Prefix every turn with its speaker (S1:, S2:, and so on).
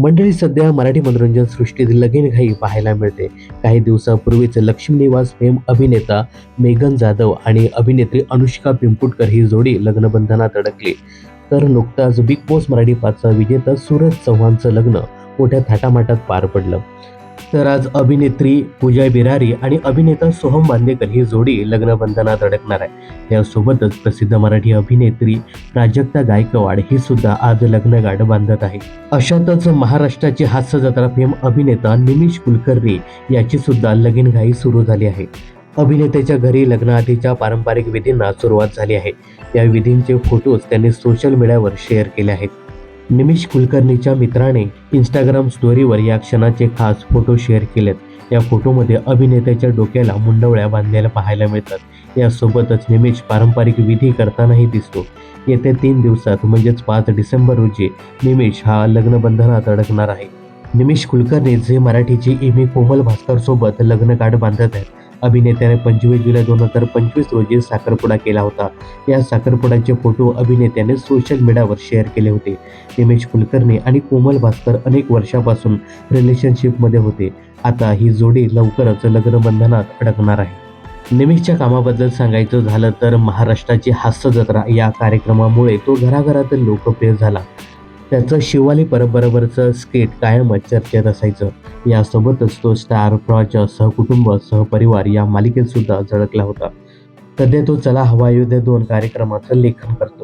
S1: मंडळी सध्या मराठी मनोरंजन सृष्टीत लगीनघाई पाहायला मिळते. काही दिवसापूर्वीच लक्ष्मी निवास फेम अभिनेता मेघन जाधव आणि अभिनेत्री अनुष्का पिंपुटकर ही जोडी लग्नबंधनात अडकली. तर नुकताच बिग बॉस मराठी पाचचा विजेता सूरज चव्हाणचं लग्न मोठ्या थाटामाटात पार पडलं. तर आज अभिनेत्री पूजा बिरारी आणि अभिनेता सोहम बांदेकर ही जोडी लग्नबंधनात अडकणार आहे. यासोबतच प्रसिद्ध मराठी अभिनेत्री प्राजक्ता गायकवाड ही सुद्धा आज लग्नगाठ बांधत आहे. अशातच महाराष्ट्राची हास्य जत्रा फेम अभिनेता निमिष कुलकर्णी याची सुद्धा लगीनघाई सुरू झाली आहे. अभिनेत्याच्या घरी लग्नाआधीच्या पारंपरिक विधींना सुरुवात झाली आहे. या विधींचे फोटोज त्यांनी सोशल मीडियावर शेअर केले आहेत. निमिष कुलकर्णीच्या मित्राने इंस्टाग्राम स्टोरीवर या क्षणाचे खास फोटो शेअर केलेत. या फोटोमध्ये अभिनेत्याच्या डोक्याला मुंडवळ्या बांधलेल्या पाहायला मिळतात. यासोबतच निमिष पारंपरिक विधी करतानाही दिसतो. येत्या तीन दिवसात म्हणजेच पाच डिसेंबर रोजी निमिष हा लग्नबंधनात अडकणार आहे. निमिष कुलकर्णी जे मराठीची इमी कोमल भास्करसोबत लग्न बांधत आहेत. अभिनेत्याने पंचवीस जुलै दोन हजार पंचवीस रोजी साखरपुडा केला होता. या साखरपुड्याचे फोटो अभिनेत्याने सोशल मीडियावर शेअर केले होते. निमेश कुलकर्णी आणि कोमल भास्कर अनेक वर्षापासून रिलेशनशिपमध्ये होते. आता ही जोडी लवकरच लग्नबंधनात अडकणार आहे. निमिषच्या कामाबद्दल सांगायचं झालं तर महाराष्ट्राची हास्य जत्रा या कार्यक्रमामुळे तो घराघरात लोकप्रिय झाला. त्याचं शिवाली परबरोबरचं स्केट कायमच चर्चेत असायचं. यासोबतच तो स्टार प्रॉच्या सहकुटुंब सहपरिवार या मालिकेत सुद्धा झळकला होता. सध्या तो चला हवा युद्ध दोन कार्यक्रमाचं लेखन करतो.